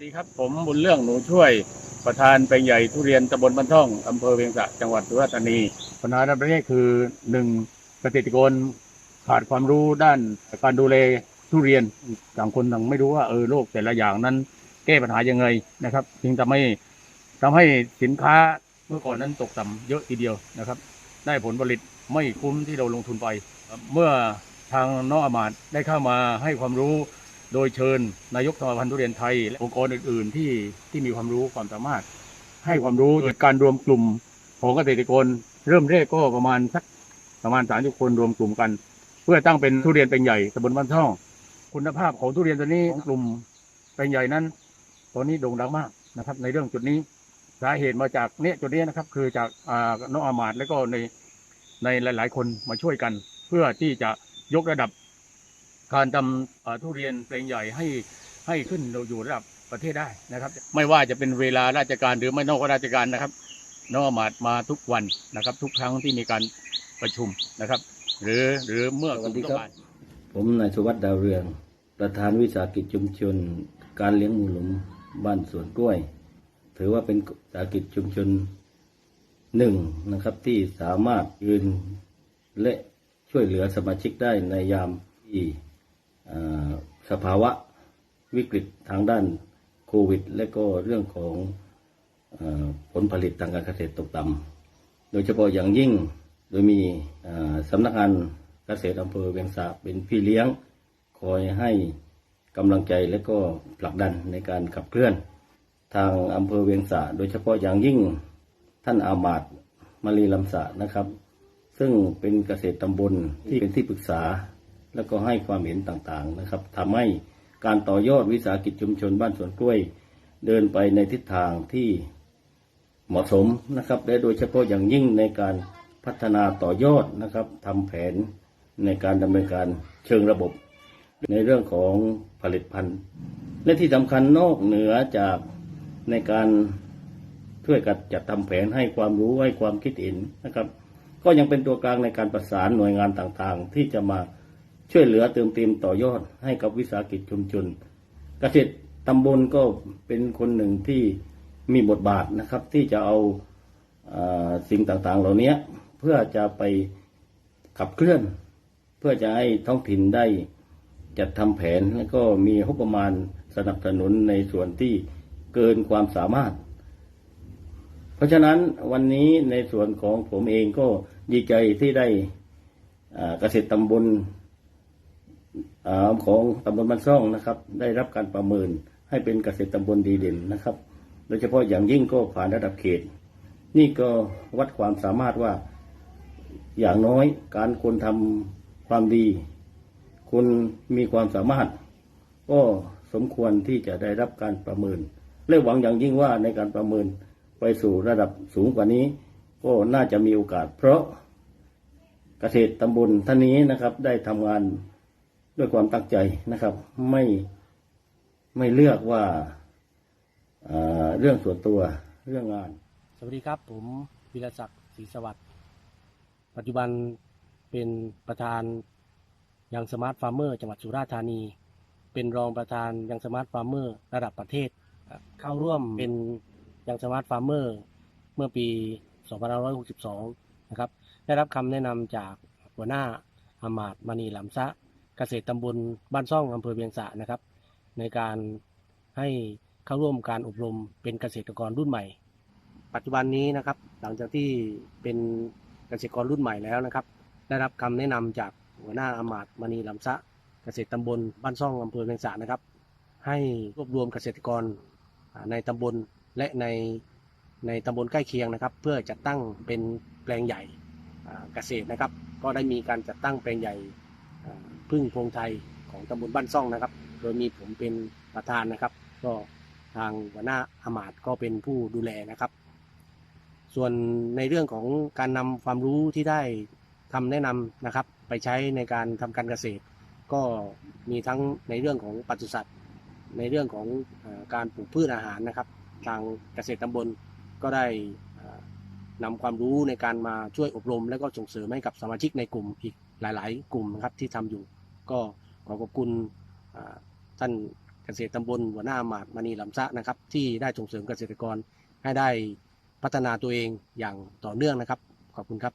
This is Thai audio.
สดีครับผมบุญเรื่องหนูช่วยประธานแปลงใหญ่ทุเรียนตำบลบ้านท่องอำเภอเวียงสะจังหวัดสุราษฎร์ธานีปัญหาในประเทศคือหนึ่งเกษตรกรขาดความรู้ด้านการดูแลทุเรียนต่างคนต่างไม่รู้ว่าเออโรคแต่ละอย่างนั้น แก้ปัญหายังไงนะครับ จึงทำให้ทำให้สินค้าเมื่อก่อนนั้นตกต่ำเยอะทีเดียวนะครับ ได้ผลผลิตไม่คุ้มที่เราลงทุนไป เมื่อทางน้องอามาตย์ได้เข้ามาให้ความรู้ โดยเชิญนายกสมาพันธ์ทุเรียนไทยและองค์กรอื่น ๆ ที่ที่มีความรู้ความสามารถ ให้ความรู้โดยการรวมกลุ่มของเกษตรกรเริ่มแรกก็ประมาณสักประมาณสามสิบคนรวมกลุ่มกัน เพื่อตั้งเป็นทุเรียนเป็นใหญ่ตำบลบ้านท่อง คุณภาพของทุเรียนตัวนี้กลุ่มเป็นใหญ่นั้น ตอนนี้โด่งดังมากนะครับ ในเรื่องจุดนี้สาเหตุมาจากเนี่ยจุดนี้นะครับ คือจากอ่าน้องอามาดแล้วก็ในในหลาย ๆ คนมาช่วยกัน เพื่อที่จะยกระดับ การทำเอ่อทุเรียนแปลงใหญ่ให้ให้ขึ้นอยู่ระดับประเทศได้นะครับ ไม่ว่าจะเป็นเวลาราชการหรือไม่นอกราชการนะครับน้องอามาดมาทุกวันนะครับ ทุกครั้งที่มีการประชุมนะครับ หรือหรือเมื่อสวัสดีครับต้องการผมนายสุวัสดิ์ดาวเรือง ประธานวิสาหกิจชุมชน การเลี้ยงหมูหลุมบ้านสวนกล้วย ถือว่าเป็นวิสาหกิจชุมชนหนึ่งนะครับที่สามารถยืนและช่วยเหลือสมาชิกได้ในยามที่อ่า สภาวะวิกฤตทางด้านโควิด และก็เรื่องของผลผลิตทางการเกษตรตกต่ำโดยเฉพาะอย่างยิ่งโดยมีสำนักงานเกษตรอำเภอเวียงสาเป็นพี่เลี้ยง คอยให้กำลังใจและก็ผลักดันในการขับเคลื่อน ทางอำเภอเวียงสาโดยเฉพาะอย่างยิ่งท่านอามาตย์มารีลำสะนะครับ ซึ่งเป็นเกษตรตำบลที่เป็นที่ปรึกษา แล้วก็ให้ความเห็นต่างๆนะครับทำให้การต่อยอดวิสาหกิจชุมชนบ้านสวนกล้วย เดินไปในทิศทางที่เหมาะสมนะครับและโดยเฉพาะอย่างยิ่งในการพัฒนาต่อยอดนะครับทำแผนในการดำเนินการเชิงระบบ ในเรื่องของผลิตภัณฑ์ และที่สำคัญนอกเหนือจากในการช่วยกันจัดทำแผนให้ความรู้ให้ความคิดเห็นนะครับ ก็ยังเป็นตัวกลางในการประสานหน่วยงานต่างๆ ที่จะมา ช่วยเหลือเติมเต็มต่อยอดให้กับวิสาหกิจชุมชนเกษตรตำบลก็เป็นคนหนึ่งที่มีบทบาทนะครับ ที่จะเอาอาสิ่งต่างๆ เหล่านี้เพื่อจะไปขับเคลื่อน เพื่อจะให้ท้องถิ่นได้จัดทำแผนแล้วก็มีงบประมาณสนับสนุนในส่วนที่เกินความสามารถ เพราะฉะนั้นวันนี้ในส่วนของผมเองก็ดีใจที่ได้เกษตรตำบล ของตำบลบ้านซ่องนะครับ ได้รับการประเมินให้เป็นเกษตรตำบลดีเด่นนะครับ โดยเฉพาะอย่างยิ่งก็ผ่านระดับเขต นี่ก็วัดความสามารถว่าอย่างน้อยการคนทำความดี คนมีความสามารถ ก็สมควรที่จะได้รับการประเมิน และหวังอย่างยิ่งว่าในการประเมินไปสู่ระดับสูงกว่านี้ ก็น่าจะมีโอกาส เพราะเกษตรตำบลท่านนี้นะครับ ได้ทำงาน ด้วยความตั้งใจนะครับ ไม่ไม่เลือกว่าอ่าเรื่องส่วนตัวเรื่องงาน สวัสดีครับ ผมวิรศักดิ์ศรีสวัสดิ์ปัจจุบันเป็นประธานยังสมาร์ทฟาร์มเมอร์จังหวัดสุราษฎร์ธานี เป็นรองประธานยังสมาร์ทฟาร์มเมอร์ระดับประเทศ เข้าร่วมเป็นยังสมาร์ทฟาร์มเมอร์เมื่อปี 2562 นะครับ ได้รับคำแนะนำจากหัวหน้าอามาดมณีหลำซะ เกษตรตำบลบ้านซ่องอำเภอเวียงสะนะครับ ในการให้เข้าร่วมการอบรมเป็นเกษตรกรรุ่นใหม่ ปัจจุบันนี้นะครับ หลังจากที่เป็นเกษตรกรรุ่นใหม่แล้วนะครับ ได้รับคำแนะนำจากหัวหน้าอามาตย์มณีลำซะเกษตรตำบลบ้านซ่องอำเภอเวียงสานะครับ ให้รวบรวมเกษตรกรในตำบลและในในตำบลใกล้เคียงนะครับ เพื่อจัดตั้งเป็นแปลงใหญ่เกษตรนะครับ ก็ได้มีการจัดตั้งแปลงใหญ่ พึ่งพงไทยของตำบลบ้านซ่องนะครับ โดยมีผมเป็นประธานนะครับ ก็ทางหัวหน้าอามาตก็เป็นผู้ดูแลนะครับ ส่วนในเรื่องของการนำความรู้ที่ได้ทำแนะนำนะครับ ไปใช้ในการทำการเกษตร ก็มีทั้งในเรื่องของปศุสัตว์ ในเรื่องของอการปลูกพืชอาหารนะครับ ทางเกษตรตำบลก็ได้นำความรู้ในการมาช่วยอบรม และก็ส่งเสริมให้กับสมาชิกในกลุ่มอีกหลาย ๆ กลุ่มนะครับที่ทำอยู่ ก็ขอขอบคุณท่านเกษตรตำบลหัวหน้าหมาดมณีลำซะนะครับ ที่ได้ส่งเสริมเกษตรกรให้ได้พัฒนาตัวเองอย่างต่อเนื่องนะครับ ขอบคุณครับ